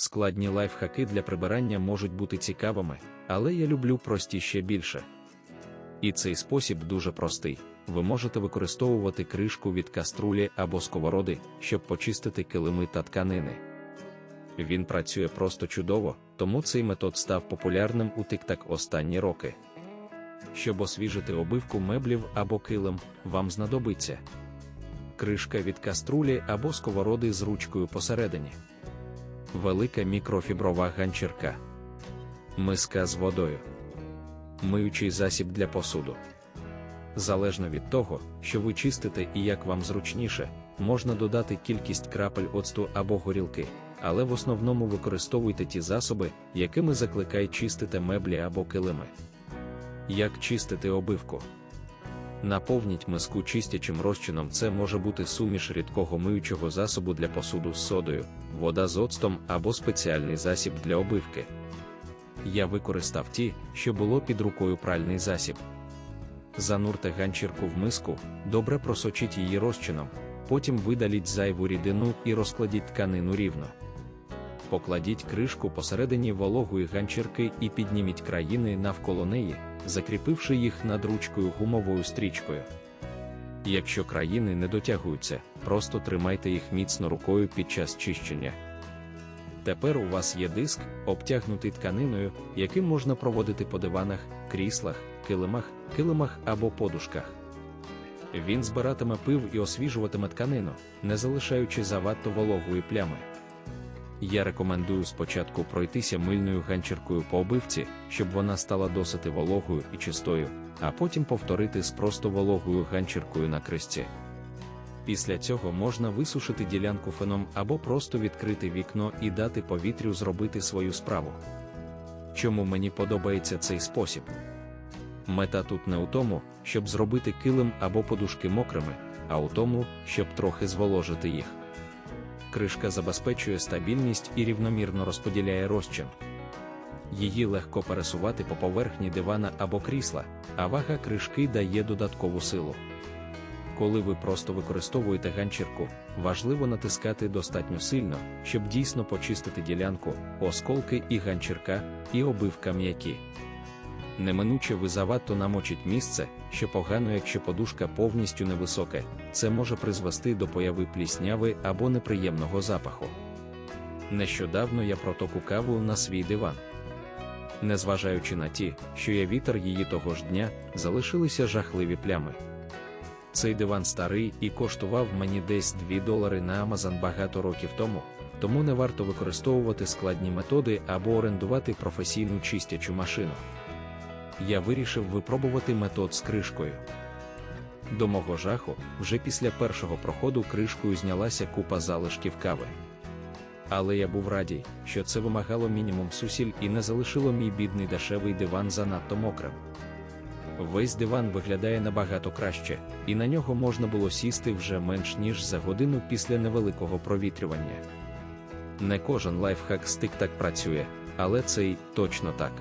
Складні лайфхаки для прибирання можуть бути цікавими, але я люблю прості ще більше. І цей спосіб дуже простий. Ви можете використовувати кришку від каструлі або сковороди, щоб почистити килими та тканини. Він працює просто чудово, тому цей метод став популярним у TikTok останні роки. Щоб освіжити обивку меблів або килим, вам знадобиться кришка від каструлі або сковороди з ручкою посередині, велика мікрофіброва ганчірка, миска з водою, миючий засіб для посуду. Залежно від того, що ви чистите і як вам зручніше, можна додати кількість крапель оцту або горілки, але в основному використовуйте ті засоби, якими закликай чистити меблі або килими. Як чистити обивку? Наповніть миску чистячим розчином. Це може бути суміш рідкого миючого засобу для посуду з содою, вода з оцтом або спеціальний засіб для обивки. Я використав ті, що було під рукою пральний засіб. Занурте ганчірку в миску, добре просочіть її розчином, потім видаліть зайву рідину і розкладіть тканину рівно. Покладіть кришку посередині вологої ганчірки і підніміть країни навколо неї, закріпивши їх над ручкою гумовою стрічкою. Якщо країни не дотягуються, просто тримайте їх міцно рукою під час чищення. Тепер у вас є диск, обтягнутий тканиною, яким можна проводити по диванах, кріслах, килимах, килимах або подушках. Він збиратиме пив і освіжуватиме тканину, не залишаючи завадто вологої плями. Я рекомендую спочатку пройтися мильною ганчіркою по обивці, щоб вона стала досить вологою і чистою, а потім повторити з просто вологою ганчіркою на крисці. Після цього можна висушити ділянку феном або просто відкрити вікно і дати повітрю зробити свою справу. Чому мені подобається цей спосіб? Мета тут не у тому, щоб зробити килим або подушки мокрими, а у тому, щоб трохи зволожити їх. Кришка забезпечує стабільність і рівномірно розподіляє розчин. Її легко пересувати по поверхні дивана або крісла, а вага кришки дає додаткову силу. Коли ви просто використовуєте ганчірку, важливо натискати достатньо сильно, щоб дійсно почистити ділянку, осколки і ганчірка, і обивка м'які. Неминуче ви завадто намочить місце, що погано, якщо подушка повністю невисоке, це може призвести до появи плісняви або неприємного запаху. Нещодавно я проток каву на свій диван. Незважаючи на ті, що я вітер її того ж дня, залишилися жахливі плями. Цей диван старий і коштував мені десь 2 долари на Amazon багато років тому, тому не варто використовувати складні методи або орендувати професійну чистячу машину. Я вирішив випробувати метод з кришкою. До мого жаху, вже після першого проходу кришкою знялася купа залишків кави. Але я був радій, що це вимагало мінімум сусіль і не залишило мій бідний дешевий диван занадто мокрим. Весь диван виглядає набагато краще, і на нього можна було сісти вже менш ніж за годину після невеликого провітрювання. Не кожен лайфхак стик так працює, але цей точно так.